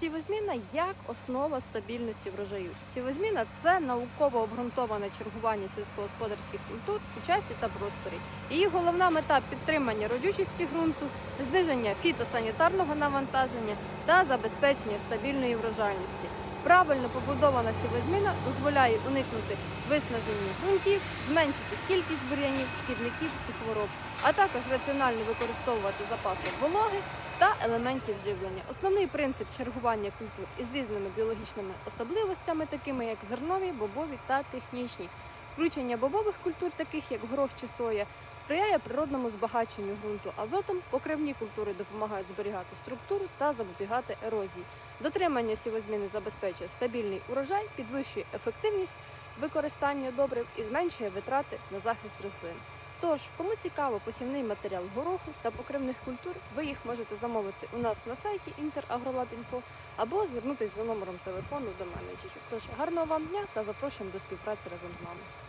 Сівозміна як основа стабільності врожаю. Сівозміна це науково обґрунтоване чергування сільськогосподарських культур у часі та просторі. Її головна мета підтримання родючості ґрунту, зниження фітосанітарного навантаження та забезпечення стабільної врожайності. Правильно побудована сівозміна дозволяє уникнути виснаження ґрунтів, зменшити кількість бур'янів, шкідників і хвороб, а також раціонально використовувати запаси вологи та елементів живлення. Основний принцип чергування культур із різними біологічними особливостями, такими як зернові, бобові та технічні. Включення бобових культур, таких як горох чи соя, сприяє природному збагаченню ґрунту азотом. Покривні культури допомагають зберігати структуру та запобігати ерозії. Дотримання сівозміни забезпечує стабільний урожай, підвищує ефективність використання добрив і зменшує витрати на захист рослин. Тож, кому цікаво посівний матеріал гороху та покривних культур, ви їх можете замовити у нас на сайті Інтерагролабінфо або звернутися за номером телефону до менеджерів. Тож гарного вам дня та запрошуємо до співпраці разом з нами.